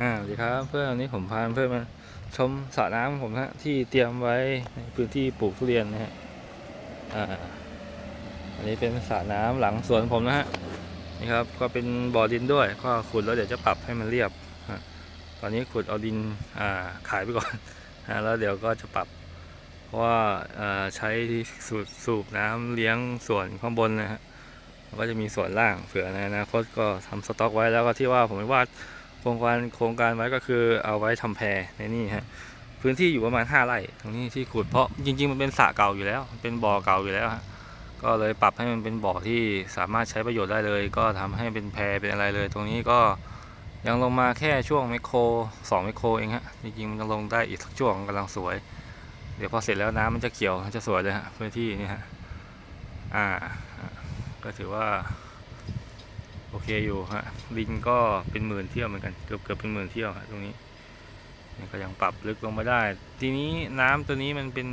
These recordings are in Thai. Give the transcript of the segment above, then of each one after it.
อ่าสวัสดีครับเพื่อนวันนี้ผมพาเพื่อนมาชมสระน้ำของผมฮะที่เตรียมไว้ในพื้นที่ปลูกทุเรียนนะฮะอ่าอันนี้เป็นสระน้ำหลังสวนผมนะฮะนี่ครับก็เป็นบ่อดินด้วย ก็ขุดแล้วเดี๋ยวจะปรับให้มันเรียบฮะตอนนี้ขุดเอาดินอ่าขายไปก่อนฮะแล้วเดี๋ยวก็จะปรับ เพราะว่าอ่าใช้สูบสูบน้ำเลี้ยงส่วนข้างบนนะฮะก็จะมีส่วนล่างเผื่อในอนาคตก็ทำสต็อกไว้แล้วก็ที่ว่าผมไม่วาด โครงการโครงการไว้ก็คือเอาไว้ทำแพในนี่ฮะพื้นที่อยู่ประมาณ 5 ไร่ตรงนี้ที่ขุดเพราะจริง ๆ มันเป็นสระเก่าอยู่แล้ว เป็นบ่อเก่าอยู่แล้วฮะก็เลยปรับให้มันเป็นบ่อที่สามารถใช้ประโยชน์ได้เลย ก็ทำให้เป็นแพเป็นอะไรเลย ตรงนี้ก็ยังลงมาแค่ช่วงไมโคร2ไมโครเองฮะจริงๆมันจะลงได้อีกสักช่วงกำลังสวย เดี๋ยวพอเสร็จแล้วน้ำมันจะเขียวมันจะสวยเลยฮะพื้นที่นี่ฮะอ่าก็ถือว่า โอเคอยู่ฮะดินก็เป็นหมื่นเที่ยวเหมือนกันเกือบเกือบเป็นหมื่นเที่ยวฮะตรงนี้นี่ก็ยังปรับลึกลงมาได้ ทีนี้น้ำตัวนี้มันเป็น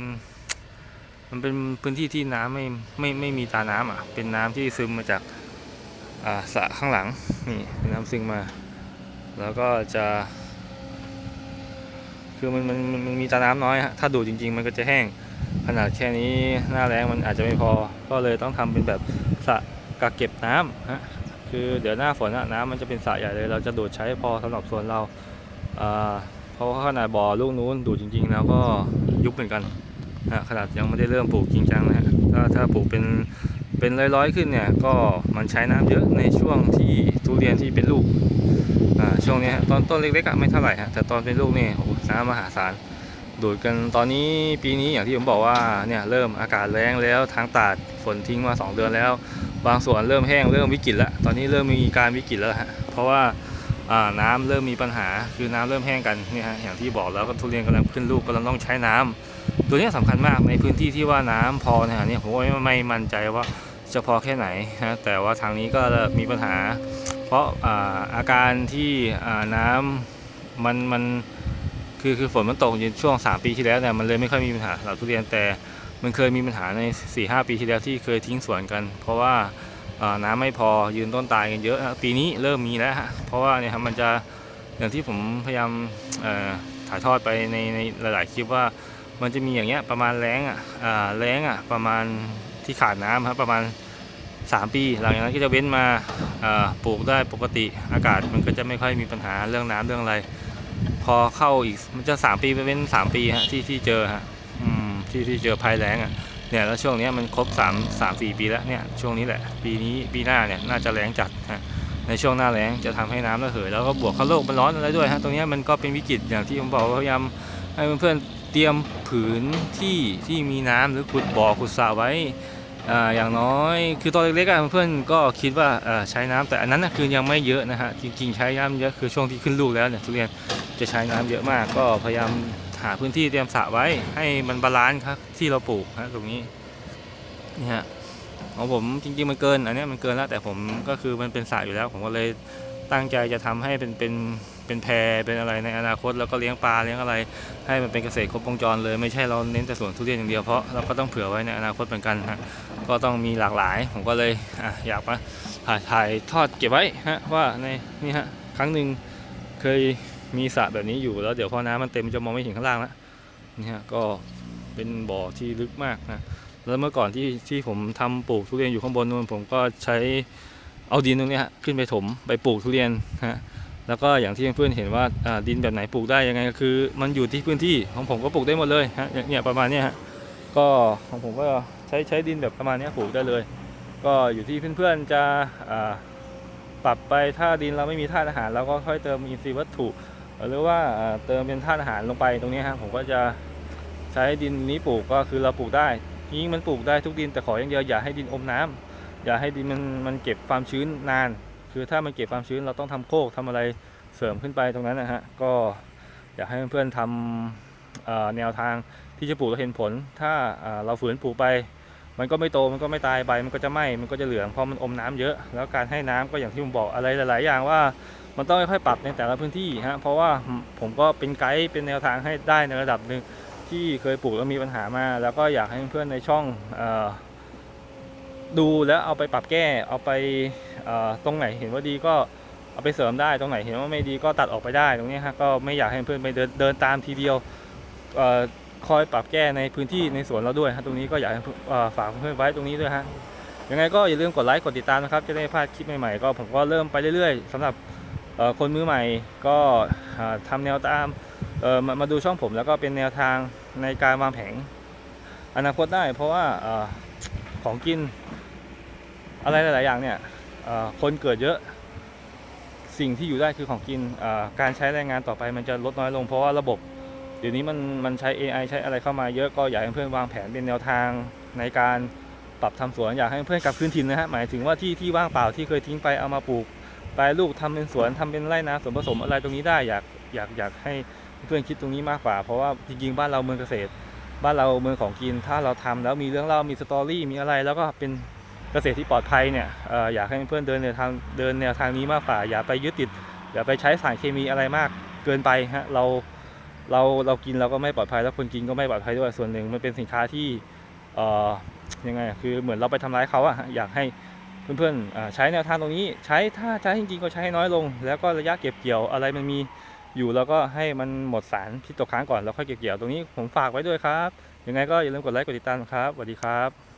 มันเป็นพื้นที่ที่น้ำไม่ไม่ไม่มีตาน้ำอะ เป็นน้ำที่ซึมมาจากอ่าสระข้างหลังนี่เป็นน้ำซึมมา แล้วก็จะคือมันมันมันมีตาน้ำน้อยฮะถ้าดูดจริง ๆ มันก็จะแห้งขนาดแค่นี้หน้าแรงมันอาจจะไม่พอ ก็เลยต้องทำเป็นแบบสระกักเก็บน้ำฮะ คือเดี๋ยวหน้าฝนน้ำมันจะเป็นสระใหญ่เลย เราจะดูดใช้พอสำหรับสวนเราเพราะว่าขนาดบ่อลูกนู้นดูดจริง ๆ แล้วก็ยุบเหมือนกันนะขนาดยังไม่ได้เริ่มปลูกจริงจังนะฮะถ้าถ้าปลูกเป็นเป็นร้อยๆขึ้นเนี่ยก็มันใช้น้ำเยอะในช่วงที่ทุเรียนที่เป็นลูกช่วงนี้ตอนต้นเล็กๆไม่เท่าไหร่ฮะแต่ตอนเป็นลูกนี่โอ้โหน้ำมหาศาลดูดกันตอนนี้ปีนี้อย่างที่ผมบอกว่าเนี่ยเริ่มอากาศแรงแล้วทางตาดฝนทิ้งมาสองเดือนแล้ว บางส่วนเริ่มแห้งเริ่มวิกฤตแล้วตอนนี้เริ่มมีการวิกฤตแล้วฮะเพราะว่าน้ำเริ่มมีปัญหาคือน้ำเริ่มแห้งกันนี่ฮะอย่างที่บอกแล้วก็ทุเรียนกำลังขึ้นลูกกำลังต้องใช้น้ำตัวนี้สำคัญมากในพื้นที่ที่ว่าน้ำพอนะฮะเนี่ยผมไม่มั่นใจว่าจะพอแค่ไหนฮะแต่ว่าทางนี้ก็มีปัญหา เพราะอาการที่น้ำมันมันคือคือฝนมันตกอยู่ช่วง 3 ปีที่แล้วเนี่ยมันเลยไม่ค่อยมีปัญหาสำหรับทุเรียนแต่ มันเคยมีปัญหาใน4-5ปีที่แล้วที่เคยทิ้งสวนกัน เพราะว่าน้ำไม่พอยืนต้นตายกันเยอะปีนี้เริ่มมีแล้วเพราะว่าเนี่ยครับมันจะอย่างที่ผมพยายามถ่ายทอดไปในในหลายๆคลิปว่ามันจะมีอย่างเงี้ยประมาณแรงอะแรงอะประมาณที่ขาดน้ำครับประมาณ 3 ปี หลังจากนั้นก็จะเว้นมาปลูกได้ปกติอากาศมันก็จะไม่ค่อยมีปัญหาเรื่องน้ำเรื่องอะไร พอเข้าอีกมันจะ 3 ปีไปเว้น 3 ปีฮะที่ที่เจอฮะ ที่ที่เจอภัยแล้งอะเนี่ยแล้วช่วงนี้มันครบ3 3 4ปีแล้วเนี่ยช่วงนี้แหละ ปีนี้ปีหน้าเนี่ยน่าจะแรงจัดฮะในช่วงหน้าแล้งจะทำให้น้ำระเหยแล้วก็บวกเข้าโลกมันร้อนอะไรด้วยฮะตรงนี้มันก็เป็นวิกฤตอย่างที่ผมบอกพยายามให้เพื่อนๆเตรียมผืนที่ที่มีน้ำหรือขุดบ่อขุดสระไว้อ่าอย่างน้อยคือตอนเล็กๆอะเพื่อนก็คิดว่าใช้น้ำแต่อันนั้นนะคือยังไม่เยอะนะฮะจริงๆใช้น้ำเยอะคือช่วงที่ขึ้นลูกแล้วเนี่ยทุเรียนจะใช้น้ำเยอะมากก็พยายาม หาพื้นที่เตรียมสระไว้ ให้มันบาลานซ์ครับที่เราปลูกฮะตรงนี้นี่ฮะของผมจริงๆมันเกินอันนี้มันเกินแล้วแต่ผมก็คือมันเป็นสระอยู่แล้ว ผมก็เลยตั้งใจจะทำให้เป็นเป็นเป็นแพรเป็นอะไรในอนาคต แล้วก็เลี้ยงปลาเลี้ยงอะไร ให้มันเป็นเกษตรครบวงจรเลยไม่ใช่เราเน้นแต่สวนทุเรียนอย่างเดียวเพราะเราก็ต้องเผื่อไว้ในอนาคตเหมือนกันฮะก็ต้องมีหลากหลาย ผมก็เลยอะอยากมาถ่ายถ่ายทอดเก็บไว้ฮะว่าในนี่ฮะครั้งหนึ่งเคย มีสระแบบนี้อยู่แล้วเดี๋ยวพอน้ำมันเต็มจะมองไม่เห็นข้างล่างแล้วนี่ฮะก็เป็นบ่อที่ลึกมากนะแล้วเมื่อก่อนที่ที่ผมทำปลูกทุเรียนอยู่ข้างบนนู้นผมก็ใช้เอาดินตรงนี้ฮะขึ้นไปถมไปปลูกทุเรียนฮะแล้วก็อย่างที่เพื่อนๆเห็นว่าดินแบบไหนปลูกได้ยังไงก็คือ มันอยู่ที่พื้นที่ของผมก็ปลูกได้หมดเลยฮะเนี่ยเนี่ยประมาณนี้ฮะก็ของผมก็ใช้ใช้ดินแบบประมาณนี้ปลูกได้เลย ก็อยู่ที่เพื่อนๆจะปรับไปถ้าดินเราไม่มีธาตุอาหารเราก็ค่อยเติมอินทรีย์วัตถุ หรือว่าเติมเป็นธาตุอาหารลงไปตรงนี้ฮะผมก็จะใช้ดินนี้ปลูกก็คือเราปลูกได้ยิ่งมันปลูกได้ทุกดินแต่ขออย่างเดียวอย่าให้ดินอมน้ำอย่าให้ดินมันมันเก็บความชื้นนาน คือถ้ามันเก็บความชื้นเราต้องทำโคกทำอะไรเสริมขึ้นไปตรงนั้นนะฮะก็อยากให้เพื่อนๆทำแนวทางที่จะปลูกแล้วเห็นผล ถ้าเราฝืนปลูกไป มันก็ไม่โตมันก็ไม่ตายใบมันก็จะไหม้มันก็จะเหลืองเพราะมันอมน้ำเยอะ แล้วการให้น้ำก็อย่างที่ผมบอกอะไรหลาย ๆ อย่างว่ามันต้องค่อยๆปรับในแต่ละพื้นที่ฮะเพราะว่าผมก็เป็นไกด์เป็นแนวทางให้ได้ในระดับหนึ่งที่เคยปลูกแล้วมีปัญหามา แล้วก็อยากให้เพื่อนในช่องออดูแล้วเอาไปปรับแก้เอาไปตรงไหนเห็นว่าดีก็เอาไปเสริมได้ตรงไหนเห็นว่าไม่ดีก็ตัดออกไปได้ตรงนี้ฮะก็ไม่อยากให้เพื่อนไปเดินเดินตามทีเดียว คอยปรับแก้ในพื้นที่ในสวนเราด้วยฮะตรงนี้ก็อยากฝากเพื่อนไว้ตรงนี้ด้วยฮะยังไงก็อย่าลืมกดไลค์กดติดตามนะครับจะได้ไม่พลาดคลิปใหม่ๆก็ผมก็เริ่มไปเรื่อยๆสำหรับคนมือใหม่ก็อ่าทำแนวตามมามาดูช่องผมแล้วก็เป็นแนวทางในการวางแผนอนาคตได้ เพราะว่าอของกินอะไรหลาย ๆ อย่างเนี่ยคนเกิดเยอะสิ่งที่อยู่ได้คือของกินการใช้แรงงานต่อไปมันจะลดน้อยลงเพราะว่าระบบ เดี๋ยวนี้มันมันใช้ AI ใช้อะไรเข้ามาเยอะก็อยากให้เพื่อนวางแผนเป็นแนวทางในการปรับทำสวนอยากให้เพื่อนกลับคืนถิ่นนะฮะหมายถึงว่าที่ที่ว่างเปล่าที่เคยทิ้งไปเอามาปลูกปลรูปทำเป็นสวนทำเป็นไร่นาสวนผสมอะไรตรงนี้ได้อยากอยากอยากให้เพื่อนคิดตรงนี้มากกว่า เพราะว่าจริงๆบ้านเราเมืองเกษตร บ้านเราเมืองของกิน ถ้าเราทำแล้วมีเรื่องเล่ามีสตอรี่มีอะไร แล้วก็เป็นเกษตรที่ปลอดภัยเนี่ยเอ่ออยากให้เพื่อนเดินแนวทางเดินแนวทางนี้มากกว่า อย่าไปยึดติดอย่าไปใช้สารเคมีอะไรมากเกินไปฮะเรา เราเรากินเราก็ไม่ปลอดภัยแล้วคนกินก็ไม่ปลอดภัยด้วยส่วนหนึ่งมันเป็นสินค้าที่เอ่อยังไงคือเหมือนเราไปทำร้ายเขาอะอยากให้เพื่อนๆใช้แนวทางตรงนี้ ใช้ถ้าใช้จริงๆก็ใช้ให้น้อยลง แล้วก็ระยะเก็บเกี่ยวอะไรมันมีอยู่แล้วก็ให้มันหมดสารพิษตกค้างก่อนแล้วค่อยเก็บเกี่ยวตรงนี้ผมฝากไว้ด้วยครับยังไงก็อย่าลืมกดไลค์กดติดตามครับสวัสดีครับ